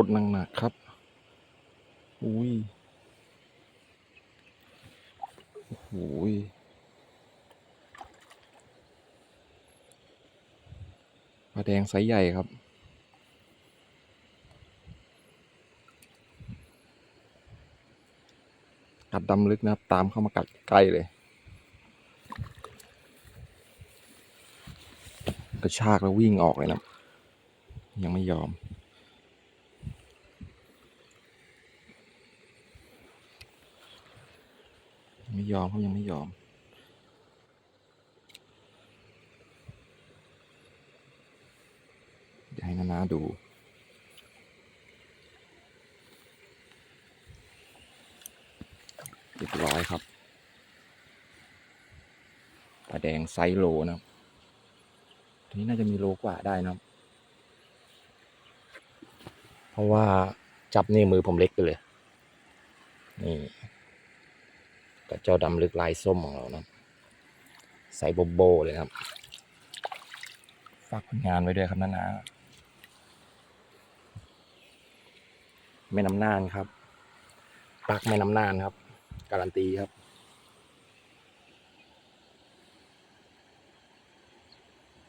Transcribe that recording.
กดหนักๆครับ อุ้ยโอ้โหยปลาแดงไซส์ใหญ่ครับ กัดดำลึกนะครับ ตามเข้ามากัดใกล้เลย กระชากแล้ววิ่งออกเลยนะ ยังไม่ยอม ยัง ไม่ยอมเขายังไม่ยอม เดี๋ยวให้นานาดู เรียบร้อยครับปลาแดงไซโลนะครับทีนี้น่าจะมีโลกว่าได้นะครับ เพราะว่าจับนี่มือผมเล็กไปเลย นี่ กับเจ้าดำลึกลายส้มของเรานะครับไซส์โบโบเลยครับ ฝากผลงานไว้ด้วยครับนานาแม่น้ำน่านครับปักแม่น้ำน่านครับ การันตีครับ